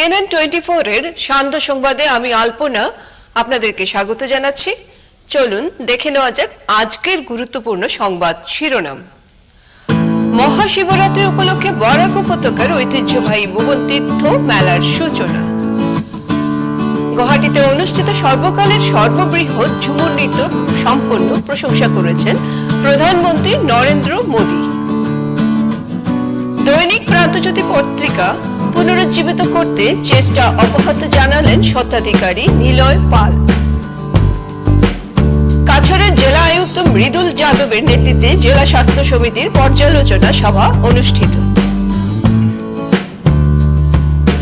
CNN twenty এর সান্ধ্য সংবাদে আমি আলপনা আপনাদেরকে স্বাগত জানাচ্ছি। চলুন দেখে নেওয়া যাক আজকের গুরুত্বপূর্ণ সংবাদ শিরোনাম। মহাশিবরাত্রি উপলক্ষে বরাক উপত্যকার ঐতিহ্যবাহী ভুবন তীর্থ মেলার সূচনা। গুয়াহাটিতে অনুষ্ঠিত সর্বকালের সর্ববৃহৎ ঝুমুর নৃত্য সম্পন্ন প্রশংসা করেছেন প্রধানমন্ত্রী নরেন্দ্র মোদী। দৈনিক প্রান্তজ্যোতি পত্রিকা পুনরুজ্জীবিত করতে চেষ্টা অব্যাহত জানালেন স্বত্বাধিকারী নিলয় পাল। কাছাড়ের জেলা আয়ুক্ত মৃদুল যাদবের নেতৃত্বে জেলা স্বাস্থ্য সমিতির পর্যালোচনা সভা অনুষ্ঠিত।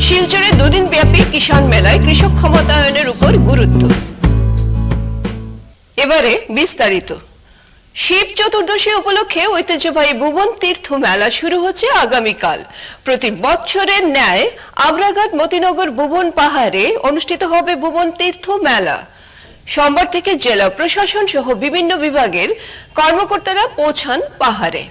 শিলচরে দুদিন ব্যাপী কিষাণ মেলায় কৃষক ক্ষমতায়নের উপর গুরুত্ব। এবারে বিস্তারিত। শিব চতুর্দশী উপলক্ষে ঐতিহ্যবাহী ভুবন তীর্থ মেলা শুরু হচ্ছে আগামীকাল। প্রতি বছরের ন্যায় আগ্রাঘাট মতিনগর ভুবন পাহাড়ে অনুষ্ঠিত হবে ভুবন তীর্থ মেলা। সোমবার থেকে জেলা প্রশাসন সহ বিভিন্ন বিভাগের কর্মকর্তারা পৌঁছান পাহাড়ে।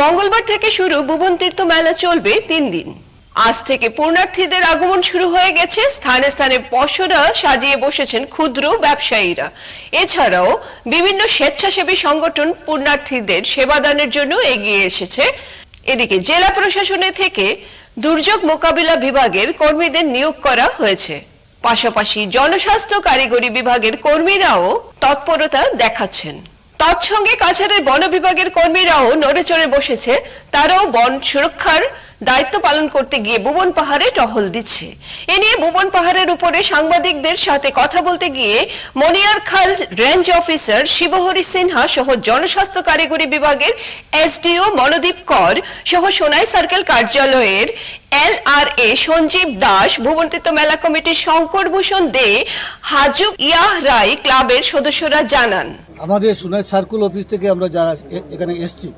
মঙ্গলবার থেকে শুরু ভুবন তীর্থ মেলা চলবে তিন দিন। আজ থেকে পূর্ণার্থীদের আগমন শুরু হয়ে গেছে। স্থানে স্থানে পশরা সাজিয়ে বসেছেন ক্ষুদ্র ব্যবসায়ীরা। এছাড়াও বিভিন্ন স্বেচ্ছাসেবী সংগঠন পূর্ণার্থীদের সেবাদানের জন্য এগিয়ে এসেছে। এদিকে জেলা প্রশাসনের থেকে দুর্যোগ মোকাবিলা বিভাগের কর্মীদের নিয়োগ করা হয়েছে। পাশাপাশি জনস্বাস্থ্য কারিগরি বিভাগের কর্মীরাও তৎপরতা দেখাচ্ছেন। তৎসঙ্গে কাছাড়ের বন বিভাগের কর্মীরাও নড়েচড়ে বসেছে। তারাও বন সুরক্ষার দায়িত্ব পালন করতে গিয়ে ভুবন পাহাড়ে টহল দিচ্ছে। এ নিয়ে ভুবন পাহাড়ের উপরে সাংবাদিকদের সাথে কথা বলতে গিয়ে মনিয়ার খাল রেঞ্জ অফিসার শিবহরি সিনহা সহ জনস্বাস্থ্য কারিগরি বিভাগের এসডিও মনোদীপ কর সহ সোনাই সার্কেল কার্যালয়ের এল আর এ সঞ্জীব দাস ভুবনতীর্থ মেলা কমিটির শঙ্কর ভূষণ দে, হাজুক ইয়াহ রায় ক্লাবের সদস্যরা জানান। আমাদের সোনাই সার্কুল অফিস থেকে আমরা যারা এখানে এসছি,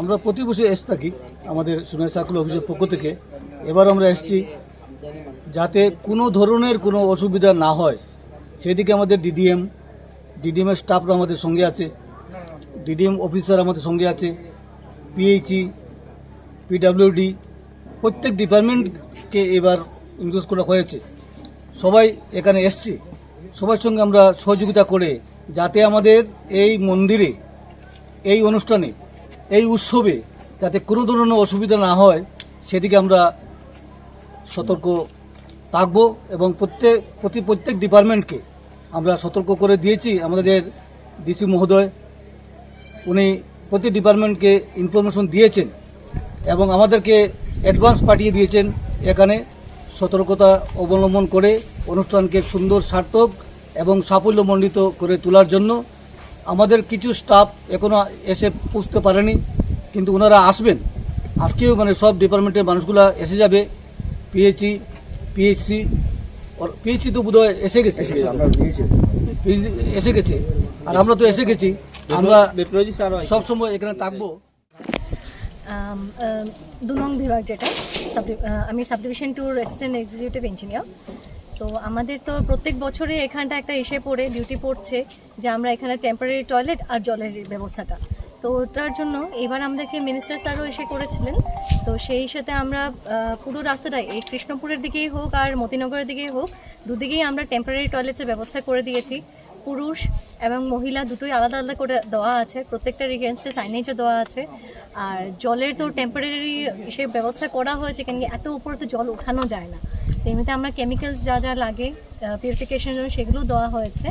আমরা প্রতি বছর এসে থাকি আমাদের সোনাই সার্কুল অফিসের পক্ষ থেকে। এবার আমরা এসছি যাতে কোনো ধরনের কোনো অসুবিধা না হয়। সেদিকে আমাদের ডিডিএম ডিডিএমের স্টাফরা আমাদের সঙ্গে আছে, ডিডিএম অফিসার আমাদের সঙ্গে আছে পিএইচই পিডাব্লিউডি প্রত্যেক ডিপার্টমেন্টকে এবার ইনক্লুজ করা হয়েছে। সবাই এখানে এসছি। সবার সঙ্গে আমরা সহযোগিতা করে যাতে আমাদের এই মন্দিরে, এই অনুষ্ঠানে, এই উৎসবে যাতে কোনো ধরনের অসুবিধা না হয়, সেদিকে আমরা সতর্ক থাকব এবং প্রত্যেক, প্রতি প্রত্যেক ডিপার্টমেন্টকে আমরা সতর্ক করে দিয়েছি। আমাদের ডিসি মহোদয়, উনি প্রতি ডিপার্টমেন্টকে ইনফরমেশন দিয়েছেন এবং আমাদেরকে অ্যাডভান্স পাঠিয়ে দিয়েছেন। এখানে সতর্কতা অবলম্বন করে অনুষ্ঠানকে সুন্দর, সার্থক এবং সাফল্যমণ্ডিত করে তোলার জন্য আমাদের কিছু স্টাফ এখনও এসে পুষতে পারেনি কিন্তু ওনারা আসবেন। আজকেও মানে সব ডিপার্টমেন্টের মানুষগুলো এসে যাবে পিএইচই পিএইচসি পিএইচসি তো বোধহয় এসে গেছে। এসে গেছে আর আমরা তো এসে গেছি আমরা সবসময় এখানে থাকব। আম, আম, দু নং বিভাগ যেটা আমি sub division two resident executive engineer. তো আমাদের তো প্রত্যেক বছরে এখানটা একটা এসে পড়ে ডিউটি পড়ছে যে আমরা এখানে টেম্পোরারি টয়লেট আর জলের ব্যবস্থাটা। তো ওটার জন্য এবার আমাদেরকে মিনিস্টার স্যারও এসে করেছিলেন। তো সেই সাথে আমরা পুরো রাস্তাটাই, এই কৃষ্ণপুরের দিকেই হোক আর মতিনগরের দিকেই হোক, দুদিকেই আমরা টেম্পোরারি টয়লেটসের ব্যবস্থা করে দিয়েছি। পুরুষ এবং মহিলা দুটোই আলাদা আলাদা করে দেওয়া আছে, প্রত্যেকটার এগেনস্টে সাইনেজও দেওয়া আছে। আর জলের তো টেম্পোরারি সে ব্যবস্থা করা হয়েছে কেন এত উপরে তো জল ওঠানো যায় না। এমনিতে আমরা কেমিক্যালস যা যা লাগে পিউরিফিকেশনের জন্য সেগুলো দেওয়া হয়েছে।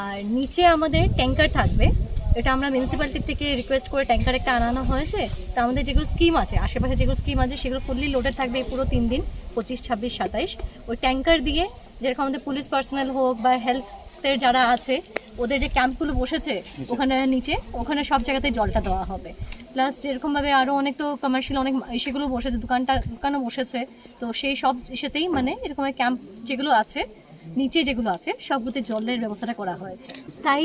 আর নিচে আমাদের ট্যাঙ্কার থাকবে। এটা আমরা মিউনিসিপ্যালিটি থেকে রিকোয়েস্ট করে ট্যাঙ্কার একটা আনানো হয়েছে। তা আমাদের যেগুলো স্কিম আছে আশেপাশে যেগুলো স্কিম আছে সেগুলো ফুললি লোডেড থাকবে পুরো তিন দিন পঁচিশ ছাব্বিশ সাতাইশ। ওই ট্যাঙ্কার দিয়ে যেরকম আমাদের পুলিশ পার্সোনাল হোক বা হেলথের যারা আছে ওদের যে ক্যাম্পগুলো বসেছে ওখানে নিচে ওখানে সব জায়গাতে জলটা দেওয়া হবে। প্লাস যেরকমভাবে আরও অনেক তো কমার্শিয়াল অনেক সেগুলো বসেছে, দোকানটা, দোকানও বসেছে। তো সেই সব ইসেতেই মানে এরকম ক্যাম্প যেগুলো আছে, নিচে যেগুলো আছে, সবগুলোতে জলের ব্যবস্থাটা করা হয়েছে। স্থায়ী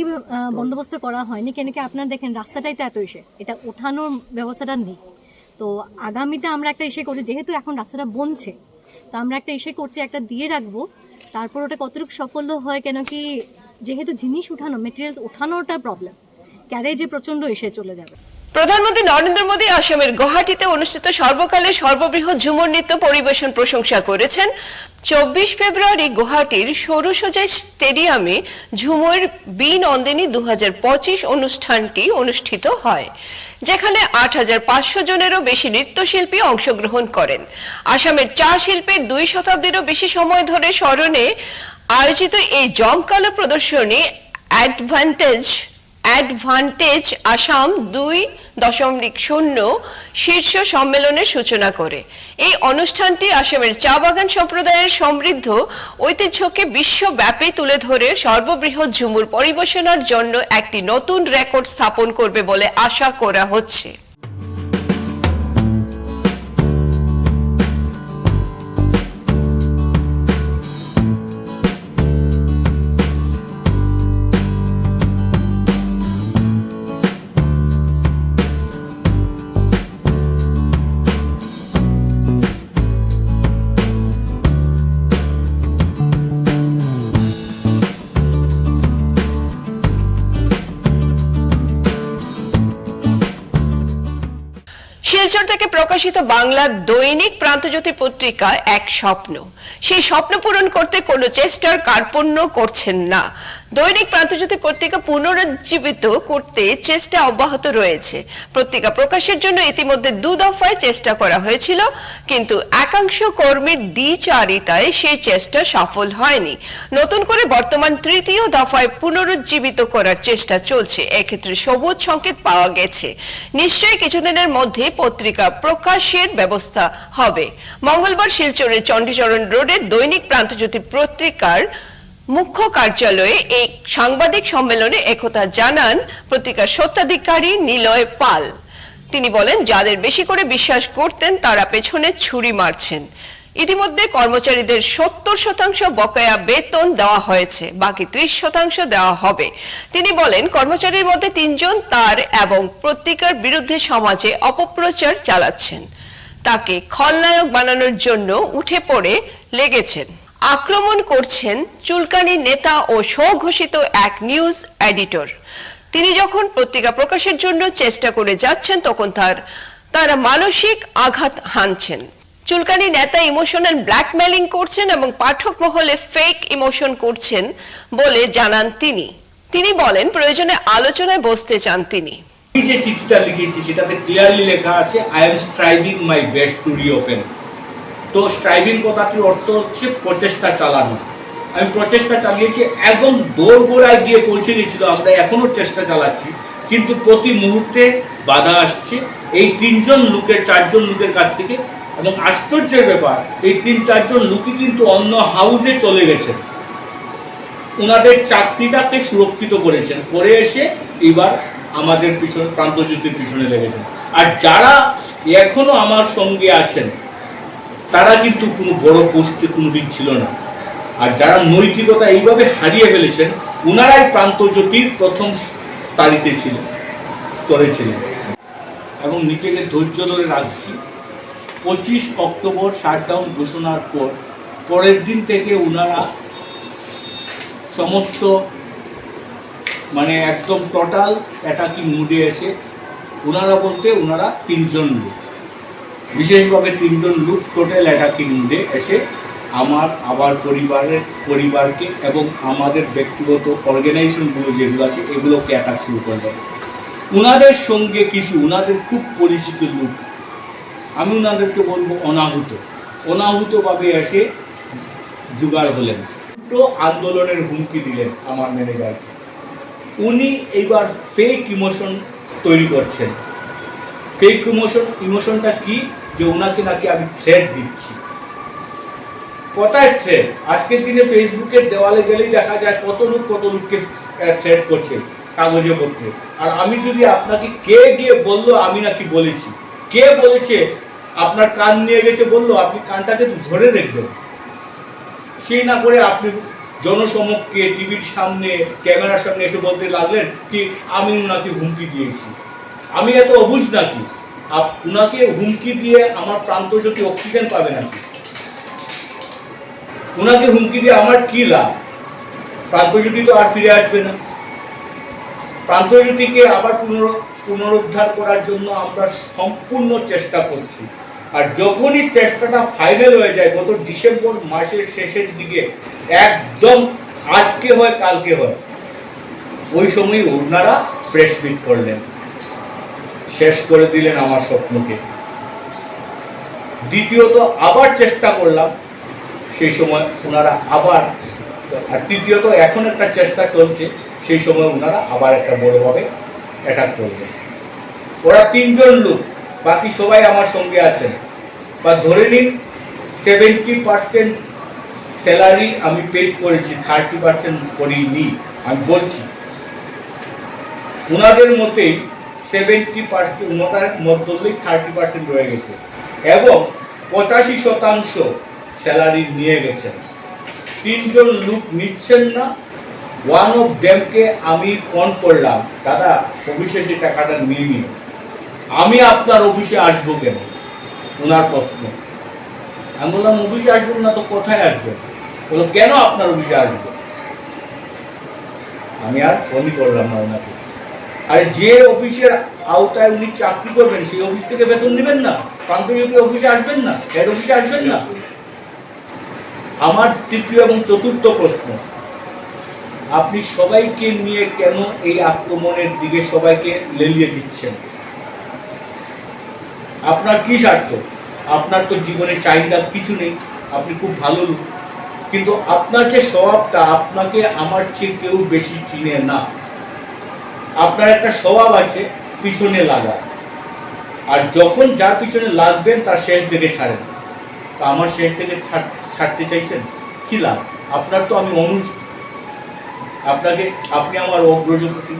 বন্দোবস্ত করা হয়নি। কেন কি আপনারা দেখেন, রাস্তাটাই তো এত এসে এটা ওঠানোর ব্যবস্থাটা নেই। তো আগামীতে আমরা একটা এসে করছি, যেহেতু এখন রাস্তাটা বনছে, তো আমরা একটা এসে করছি, একটা দিয়ে রাখব। তারপর ওটা কতটুকু সাফল্য হয়, কেন কি, যেহেতু জিনিস উঠানো মেটেরিয়ালস ওঠানোটা প্রবলেম ক্যারেজে প্রচণ্ড এসে চলে যাবে। প্রধানমন্ত্রী নরেন্দ্র মোদী আসামের গুয়াহাটিতে অনুষ্ঠিত সর্বকালের সর্ববৃহৎ ঝুমুর নৃত্য পরিবেশন প্রশংসা করেছেন। চব্বিশ ফেব্রুয়ারি গুয়াহাটির সৌরসজাই স্টেডিয়ামে ঝুমুর বি নন্দিনী দু হাজার পঁচিশ অনুষ্ঠানটি অনুষ্ঠিত হয়, যেখানে আট হাজার পাঁচশো জনেরও বেশি নৃত্যশিল্পী অংশগ্রহণ করেন। আসামের চা শিল্পের দুই শতাব্দীরও বেশি সময় ধরে স্মরণে আয়োজিত এই জমকালো প্রদর্শনী অ্যাডভান্টেজ অ্যাডভান্টেজ আসাম দুই দশমিক শূন্য শীর্ষ সম্মেলনের সূচনা করে। এই অনুষ্ঠানটি আসামের চা বাগান সম্প্রদায়ের সমৃদ্ধ ঐতিহ্যকে বিশ্বব্যাপী তুলে ধরে সর্ববৃহৎ ঝুমুর পরিবেশনার জন্য একটি নতুন রেকর্ড স্থাপন করবে বলে আশা করা হচ্ছে। শিলচর থেকে প্রকাশিত বাংলা দৈনিক প্রান্তজ্যোতি পত্রিকা এক স্বপ্ন। সেই স্বপ্ন পূরণ করতে কোনো চেষ্টার কার্পণ্য করছেন না। দৈনিক প্রান্তজ্যোতি পত্রিকা পুনরুজ্জীবিত করতে চেষ্টা অব্যাহত রয়েছে। পত্রিকা প্রকাশের জন্য ইতিমধ্যে দু দফায় চেষ্টা করা হয়েছিল, কিন্তু একাংশ কর্মীর দ্বিচারিতায় সেই চেষ্টা সফল হয়নি। নতুন করে বর্তমান তৃতীয় দফায় পুনরুজ্জীবিত করার চেষ্টা চলছে। এক্ষেত্রে সবুজ সংকেত পাওয়া গেছে। নিশ্চয়ই কিছুদিনের মধ্যে পত্রিকা প্রকাশের ব্যবস্থা হবে। মঙ্গলবার শিলচরের চণ্ডীচরণ রোডের দৈনিক প্রান্তজ্যোতি পত্রিকার মুখ্য কার্যালয়ে এই সাংবাদিক সম্মেলনে একথা জানান পত্রিকার সত্ত্বাধিকারী নিলয় পাল। তিনি বলেন, যাদের বেশি করে বিশ্বাস করতেন, তারা পেছনে ছুরি মারছেন। ইতিমধ্যে কর্মচারীদের সত্তর শতাংশ বকেয়া বেতন দেওয়া হয়েছে, বাকি ত্রিশ শতাংশ দেওয়া হবে। তিনি বলেন, কর্মচারীর মধ্যে তিনজন তার এবং পত্রিকার বিরুদ্ধে সমাজে অপপ্রচার চালাচ্ছেন। তাকে খলনায়ক বানানোর জন্য উঠে পড়ে লেগেছেন। আক্রমণ করছেন চুলকানি নেতা ও স্বঘোষিত এক নিউজ এডিটর। তিনি যখন পত্রিকা প্রকাশের জন্য চেষ্টা করে যাচ্ছেন, তখন তার, তারা মানসিক আঘাত হানছেন। চুলকানি নেতা ইমোশনাল ব্ল্যাকমেলিং করছেন এবং পাঠক মহলে ফেক ইমোশন করছেন বলে জানান তিনি। তিনি বলেন, প্রয়োজনে আলোচনায় বসতে চান তিনি। যে চিঠিটা লিখেছি, সেটাতে ক্লিয়ারলি লেখা আছে I am striving my best to reopen তো স্ট্রাইভিং কথাটির অর্থ হচ্ছে প্রচেষ্টা চালানো? আমি প্রচেষ্টা চালিয়েছি একদম দৌড় গোড়ায় গিয়ে পৌঁছে গেছিল, আমরা এখনও চেষ্টা চালাচ্ছি, কিন্তু প্রতি মুহূর্তে বাধা আসছে। এই তিনজন লোকের, চারজন লোকের কাছ থেকে এবং আশ্চর্যের ব্যাপার, এই তিন, চারজন লোকই কিন্তু অন্য হাউসে চলে গেছেন ওনাদের চাকরিটাকে সুরক্ষিত করেছেন, করে এসে এবার আমাদের পিছনে, প্রান্তজ্যোতির পিছনে লেগেছেন। আর যারা এখনও আমার সঙ্গে আছেন তারা কিন্তু কোনো বড় পোস্টে কোনোদিন ছিল না। আর যারা নৈতিকতা এইভাবে হারিয়ে ফেলেছেন ওনারাই প্রান্তজ্যোতির প্রথম তারিতে ছিলেন, স্তরে ছিলেন। এবং নিজেকে ধৈর্য ধরে রাখছি। পঁচিশ অক্টোবর শাটডাউন ঘোষণার পর, পরের দিন থেকে ওনারা সমস্ত মানে একদম টোটাল অ্যাটাকিং মুডে এসে ওনারা বলতে ওনারা তিনজন লোক। বিশেষভাবে তিনজন লোক টোটাল অ্যাটাকিং মুডে এসে আমার আবার পরিবারের, পরিবারকে এবং আমাদের ব্যক্তিগত অর্গানাইজেশনগুলো যেগুলো আছে, এগুলোকে অ্যাটাক শুরু করে দেবে ওনাদের সঙ্গে কিছু ওনাদের খুব পরিচিত লোক আমি ওনাদেরকে বলব অনাহুত। অনাহুতভাবে এসে জোগাড় হলেন। তো আন্দোলনের হুমকি দিলেন আমার ম্যানেজারকে উনি এইবার ফেক ইমোশন তৈরি করছেন। ফেক ইমোশন ইমোশনটা কি? যে ওনাকে নাকি আমি থ্রেড দিচ্ছি। কোথায় থ্রেড আজকের দিনে ফেসবুকের দেওয়ালে গেলেই দেখা যায় কত লোক কত লোককে থ্রেড করছে কাগজে পত্রে। আর আমি যদি আপনাকে কে গিয়ে বলল, আমি নাকি বলেছি। কে বলেছে? আপনার কান নিয়ে গেছে বলল, আপনি কানটাকে ধরে দেখবেন। সেই না করে আপনি জনসমক্ষে, টিভির সামনে, ক্যামেরার সামনে এসে বলতে লাগলেন কি আমি ওনাকে হুমকি দিয়েছি। আমি এত অবুঝ নাকি? আপ- ওনাকে হুমকি দিয়ে আমার প্রান্তজ্যোতি অক্সিজেন পাবে নাকি? ওনাকে হুমকি দিয়ে আমার কি লাভ? প্রান্তজ্যোতি তো আর ফিরে আসবে না। প্রান্তজ্যোতিকে আবার পুনর, পুনরুদ্ধার করার জন্য আমরা সম্পূর্ণ চেষ্টা করছি। আর যখনই চেষ্টাটা ফাইনাল হয়ে যায়, গত ডিসেম্বর মাসের শেষের দিকে, একদম আজকে হয়, কালকে হয়, ওই সময় ওনারা প্রেস মিট করলেন। শেষ করে দিলেন আমার স্বপ্নকে। দ্বিতীয়ত আবার চেষ্টা করলাম। সেই সময় ওনারা আবার, আর তৃতীয়ত এখন একটা চেষ্টা চলছে, সেই সময় ওনারা আবার একটা বড়োভাবে অ্যাটাক করবেন ওরা তিনজন লোক, বাকি সবাই আমার সঙ্গে আছেন। বা ধরে নিন সেভেন্টি পার্সেন্ট স্যালারি আমি পে করেছি থার্টি পার্সেন্ট করিনি, আমি বলছি। ওনাদের মতেই সেভেন্টি পার্সেন্ট মধ্যেই থার্টি পার্সেন্ট রয়ে গেছে। এবং পঁচাশি শতাংশ স্যালারি নিয়ে গেছেন। তিনজন লোক নিচ্ছেন না। ওয়ান অফ দেমকে আমি ফোন করলাম, দাদা অফিসে সেই টাকাটা নিয়ে নিন আমি আপনার অফিসে আসব কেন? ওনার প্রশ্ন। আমি বললাম অফিসে আসব না তো কোথায় আসবেন? বলল, কেন আপনার অফিসে আসব? আমি আর ফোনই করলাম না ওনাকে আর যে অফিসের আওতায় উনি চাকরি করবেন, সেই অফিস থেকে বেতন নেবেন না? প্রান্তরিক অফিসে আসবেন না? হেড অফিসে আসবেন না? আমার তৃতীয় এবং চতুর্থ প্রশ্ন। আপনি সবাইকে নিয়ে কেন এই আক্রমণের দিকে সবাইকে লেলিয়ে দিচ্ছেন? আপনার কি স্বার্থ? আপনার তো জীবনে চাহিদা কিছু নেই, আপনি খুব ভালো লোক। কিন্তু আপনার যে স্বভাবটা, আপনাকে আমার চেয়ে কেউ বেশি চিনে না। আপনার একটা স্বভাব আছে, পিছনে লাগা। আর যখন যার পিছনে লাগবেন, তার শেষ দিকে ছাড়েন। তা আমার শেষ থেকে ছাড়- ছাড়তে চাইছেন? কি লাভ? আপনার তো আমি অনুজ আপনাকে আপনি আমার অগ্রজপতি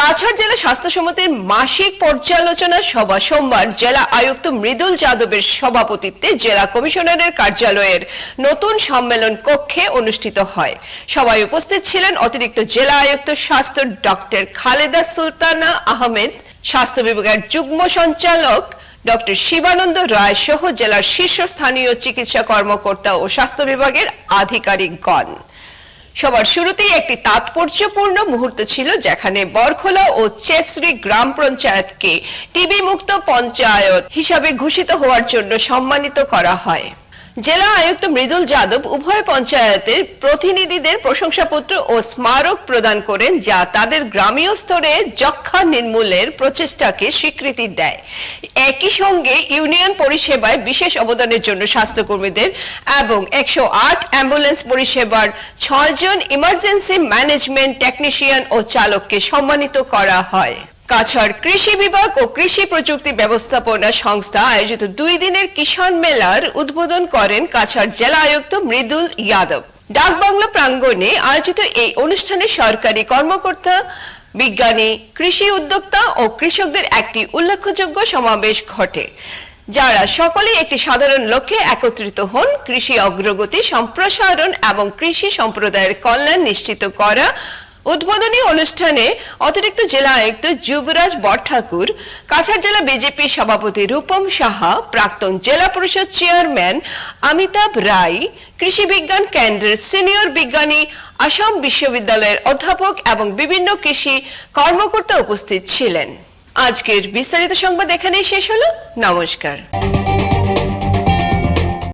কাছাড় জেলা স্বাস্থ্য সমিতির মাসিক পর্যালোচনা সভা সোমবার জেলা আয়ুক্ত মৃদুল যাদবের সভাপতিত্বে জেলা কমিশনারের কার্যালয়ের নতুন সম্মেলন কক্ষে অনুষ্ঠিত হয়। সভায় উপস্থিত ছিলেন অতিরিক্ত জেলা আয়ুক্ত স্বাস্থ্য ডক্টর খালেদা সুলতানা আহমেদ, স্বাস্থ্য বিভাগের যুগ্ম সঞ্চালক ডক্টর শিবানন্দ রায় সহ জেলার শীর্ষস্থানীয় চিকিৎসা কর্মকর্তা ও স্বাস্থ্য বিভাগের আধিকারিকগণ। সবার শুরুতেই একটি তাৎপর্যপূর্ণ মুহূর্ত ছিল যেখানে বরখোলা ও চেসরি গ্রাম পঞ্চায়েতকে টিবি মুক্ত পঞ্চায়েত হিসাবে ঘোষিত হওয়ার জন্য সম্মানিত করা হয়। জেলা আয়ুক্ত মৃদুল যাদব উভয় পঞ্চায়েতের প্রতিনিধিদের প্রশংসাপত্র ও স্মারক প্রদান করেন, যা তাদের গ্রামীয় স্তরে যক্ষা নির্মূলের প্রচেষ্টাকে স্বীকৃতি দেয়। একই সঙ্গে ইউনিয়ন পরিষেবায় বিশেষ অবদানের জন্য স্বাস্থ্যকর্মীদের এবং একশো আট অ্যাম্বুলেন্স পরিষেবার ছয়জন ইমার্জেন্সি ম্যানেজমেন্ট টেকনিশিয়ান ও চালককে সম্মানিত করা হয়। কাছাড় কৃষি বিভাগ ও কৃষি প্রযুক্তি ব্যবস্থাপনা সংস্থা আয়োজিত দুই দিনের কিষাণ মেলার উদ্বোধন করেন কাছাড় জেলা আয়ুক্ত মৃদুল যাদব ডাকবাংলা প্রাঙ্গণে আয়োজিত এই অনুষ্ঠানে সরকারি কর্মকর্তা, বিজ্ঞানী, কৃষি উদ্যোক্তা ও কৃষকদের একটি উল্লেখযোগ্য সমাবেশ ঘটে, যারা সকলে একটি সাধারণ লক্ষ্যে একত্রিত হন কৃষি অগ্রগতি সম্প্রসারণ এবং কৃষি সম্প্রদায়ের কল্যাণ নিশ্চিত করা উদ্বোধনী অনুষ্ঠানে অতিরিক্ত জেলা আয়ুক্ত যুবরাজ বরঠাকুর, কাছাড় জেলা বিজেপি সভাপতি রূপম সাহা, প্রাক্তন জেলা পরিষদ চেয়ারম্যান অমিতাভ রায়, কৃষি বিজ্ঞান কেন্দ্রের সিনিয়র বিজ্ঞানী, আসাম বিশ্ববিদ্যালয়ের অধ্যাপক এবং বিভিন্ন কৃষি কর্মকর্তা উপস্থিত ছিলেন। আজকের বিস্তারিত সংবাদ এখানেই শেষ হলো। নমস্কার।